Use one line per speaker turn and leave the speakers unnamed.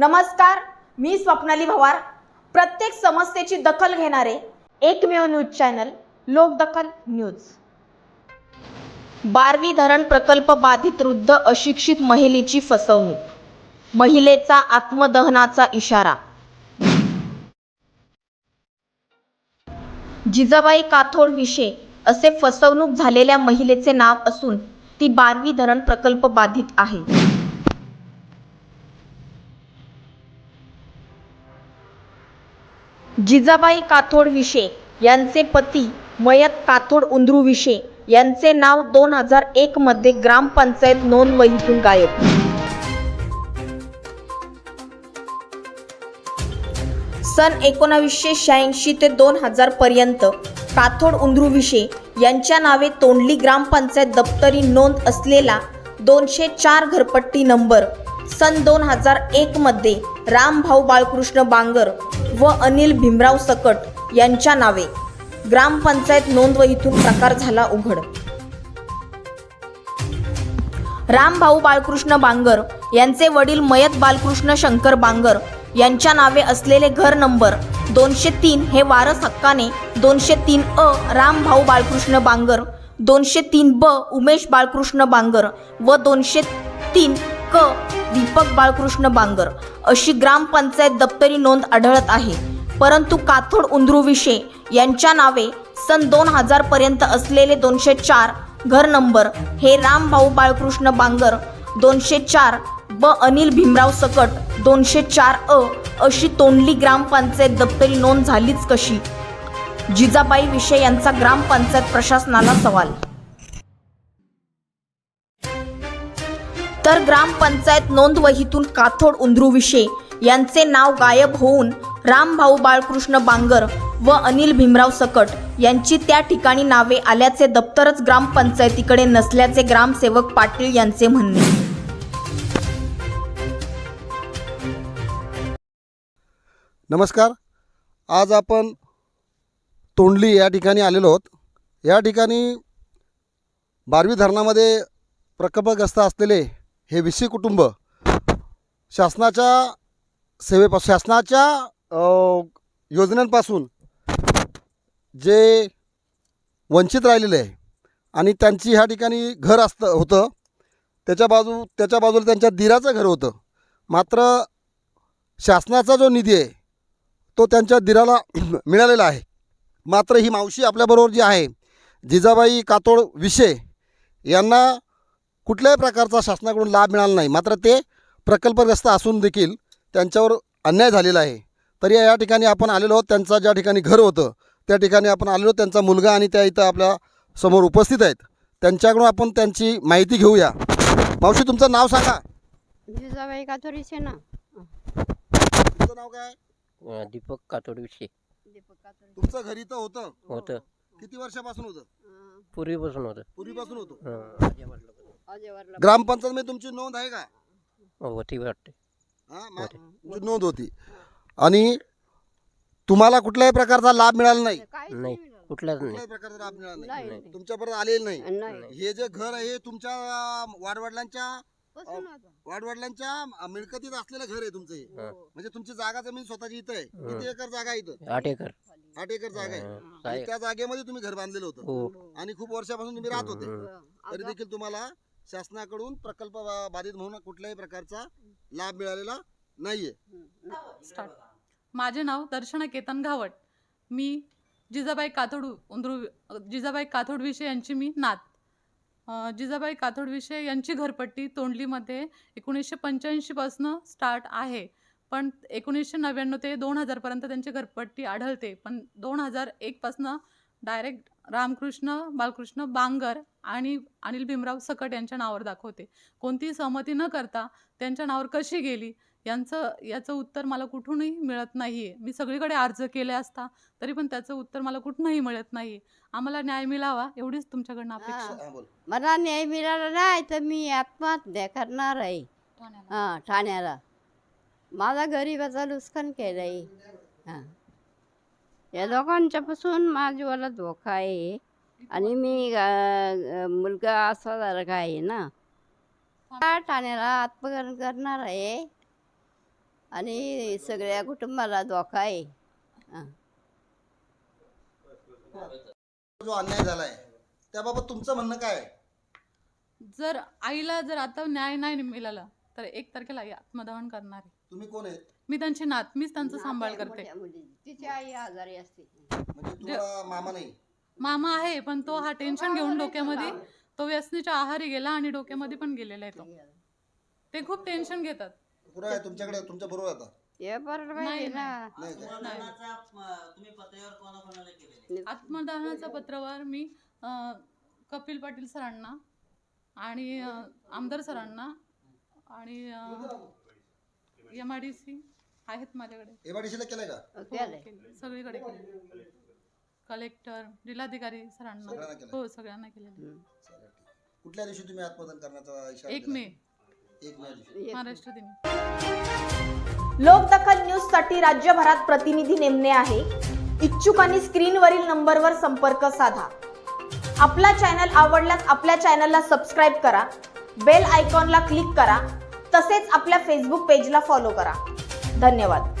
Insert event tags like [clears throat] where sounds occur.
नमस्कार मी स्वप्नाली भवार. प्रत्येक समस्येची दखल घेणारे एकमेव news channel Lokdakhal news. Barvi धरण प्रकल्प बाधित वृद्ध अशिक्षित महिलेची फसवणूक. महिलेचा आत्मदहनाचा इशारा. जिजाबाई काथोड विषय असे फसवणूक झालेल्या महिलेचे नाव असून ती बारवी धरण प्रकल्प बाधित आहे. जिजाबाई काथोड विषे यांचे पती मयत काथोड उंद्रू विषे यांचे नाव दोन हजार एक मध्ये ग्रामपंचायत नोंद वहीतून गायब. सन एकोणावीसशे शहाऐंशी ते दोन हजार पर्यंत काथोड उंद्रू विषे यांच्या नावे तोंडली ग्रामपंचायत दप्तरी नोंद असलेला दोनशे चार घरपट्टी नंबर सन दोन हजार एकमध्ये रामभाऊ बाळकृष्ण बांगर व अनिल भीमराव सकट यांच्या नावे. ग्रामपंचायत नोंदवहीतून प्रकार झाला उघड. रामभाऊ बाळकृष्ण बांगर यांचे वडील मयत बालकृष्ण शंकर बांगर यांच्या नावे असलेले घर नंबर दोनशे तीन हे वारस हक्काने दोनशे तीन अ रामभाऊ बाळकृष्ण बांगर दोनशे तीन ब उमेश बाळकृष्ण बांगर व दोनशे तीन क. दीपक बाळकृष्ण बांगर. अशी ग्रामपंचायत दप्तरी नोंद आढळत आहे. परंतु काथोड उंद्रू विषे यांच्या नावे सन दोन हजार पर्यंत असलेले दोनशे चार घर नंबर हे रामभाऊ बाळकृष्ण बांगर दोनशे चार ब अनिल भीमराव सकट दोनशे चार अ अशी तोंडली ग्रामपंचायत दप्तरी नोंद झालीच कशी? जिजाबाई विषय यांचा ग्रामपंचायत प्रशासनाला सवाल. तर ग्रामपंचायत नोंदवहीतून काथोड उंद्रू विषे यांचे नाव गायब होऊन रामभाऊ बाळकृष्ण बांगर व अनिल भीमराव सकट यांची त्या ठिकाणी नावे आल्याचे दप्तरच ग्रामपंचायतीकडे नसल्याचे ग्रामसेवक पाटील यांचे म्हणणे.
नमस्कार. आज आपण तोंडली या ठिकाणी आलेलो आहोत. या ठिकाणी बारवी धरणामध्ये प्रकल्पग्रस्त असलेले हे विसी कुटुंब शासनाच्या सेवेपास शासनाच्या योजनांपासून जे वंचित राहिलेले आहे आणि त्यांची ह्या ठिकाणी घर असतं होतं त्याच्या बाजू त्याच्या बाजूला त्यांच्या दिराचं घर होतं. मात्र शासनाचा जो निधी आहे तो त्यांच्या दिराला [clears throat] मिळालेला आहे. मात्र ही मावशी आपल्याबरोबर जी आहे जिजाबाई कातोड विषे यांना कुठल्याही प्रकारचा शासनाकडून लाभ मिळाला नाही. मात्र ते प्रकल्पग्रस्त असून देखील त्यांच्यावर अन्याय झालेला आहे. तरी या ठिकाणी आपण आलेलो आहोत. त्यांचा ज्या ठिकाणी घर होतं त्या ठिकाणी आपण आलेलो त्यांचा मुलगा आणि त्या इथं आपल्यासमोर उपस्थित आहेत. त्यांच्याकडून आपण त्यांची माहिती घेऊया. मावशी तुमचं नाव सांगा.
जिजाबाई कातोरीचे ना
तुमचं नाव काय?
अं, दीपक कातोड विषय.
तुमचं घर इथं होतं.
होतं.
किती वर्षापासून होतं?
पूर्वीपासून होतं.
पूर्वीपासून होतं.
अं,
ग्रामपंचायतमध्ये तुमची नोंद आहे का
होती वाटते.
हा मा- तुमची नोंद होती. आणि तुम्हाला कुठल्याही प्रकारचा लाभ मिळाला नाही?
नाही कुठलाच नाही.
कुठल्याही प्रकारचा लाभ मिळाला
नाही.
तुमच्यापर्यंत आलेलं नाही.
नाही.
हे जे घर आहे तुमच्या अं, वाडवडिलांच्या वाडवडिलांच्या अं, मिळकतीत असलेलं घर आहे तुमचं हे.
हा.
म्हणजे तुमची जागा जमीन स्वतःची इथं आहे.
हं.
किती एकर जागा आहे इथं?
आठ एकर.
आठ एकर जागा आहे. आणि त्या जागेमध्ये तुम्ही घर बांधलेलं होतं.
हो.
आणि खूप वर्षापासून तुम्ही राहत होते.
हं.
तरी देखील तुम्हाला शासनाकडून प्रकल्प बा- बाधित म्हणून कुठल्याही प्रकारचा लाभ मिळालेला नाहीये.
स्टार्ट माझे नाव दर्शना केतन घावट. मी जिजाबाई काथोड उंदरू जिजाबाई काथोड विषय यांची मी नात. अं, जिजाबाई काथोड विषय यांची घरपट्टी तोंडलीमध्ये एकोणीसशे पंच्याऐंशीपासनं स्टार्ट आहे. पण एकोणीसशे नव्याण्णव ते दोन हजारपर्यंत त्यांची घरपट्टी आढळते. पण दोन हजार एकपासनं डायरेक्ट रामकृष्ण बालकृष्ण बांगर आणि अनिल भीमराव सकट यांच्या नावावर दाखवते. कोणतीही सहमती न करता त्यांच्या नावावर कशी गेली यांचं याचं उत्तर मला कुठूनही मिळत नाही आहे मी सगळीकडे अर्ज केले असता तरी पण त्याचं उत्तर मला कुठूनही मिळत नाही आम्हाला न्याय मिळावा एवढीच तुमच्याकडनं अपेक्षा
हा.
हा, बोल.
मला न्याय मिळाला नाही तर मी आत्महत्या करणार आहे. हां ठाण्याला. माझा गरिबाचा नुकसान केलं आहे हां. या लोकांच्यापासून माझीवाला धोका आहे. आणि मी अं, मुलगा असासारखा आहे ना. ठाण्याला आत्महत्या करणार आहे. आणि सगळ्या कुटुंबाला धोका आहे. हां.
जो अन्याय झालाय त्याबाबत तुमचं म्हणणं काय आहे?
जर आईला जर आता न्याय नाही मिळाला तर एक तारखेला आई आत्मदहन करणार आहे.
तुम्ही कोण आहेत?
मी त्यांची नात मीच त्यांचा सांभाळ करते.
मुली तिची आई आजारी असते.
म्हणजे मामा नाही?
मामा आहे पण तो हा टेन्शन घेऊन डोक्यामध्ये तो व्यसनीच्या आहारी गेला आणि डोक्यामध्ये पण गेलेला आहे तो. ते खूप टेन्शन घेतात.
कुठं आहे? तुमच्याकडे तुमच्या बरोबर आता
हे बरोबर आहे ना.
नाही का?
आत्मदहनाच्या पत्रावर मी अं, कपिल पाटील सरांना आणि अं, आमदार सरांना आणि एम आय डी सी आहेत माझ्याकडे.
एमआयडीसीला केलंय का?
केलंय.
केले, सगळीकडे केले कलेक्टर जिल्हाधिकारी सरांना.
सगळ्यांना केलं?
हो सगळ्यांना केलेले
कुठल्या दिवशी तुम्ही आत्मदान करण्याचा इशारा
एक
दिला?
मे.
एक मे दिवशी.
महाराष्ट्र दिन.
लोकदखल न्यूजसाठी राज्यभरात प्रतिनिधी नेमणे आहे. इच्छुकांनी स्क्रीनवरील नंबरवर संपर्क साधा. आपला चॅनल आवडल्यास आपल्या चॅनलला सबस्क्राईब करा. बेल आयकॉनला क्लिक करा. तसेच आपल्या फेसबुक पेजला फॉलो करा. धन्यवाद.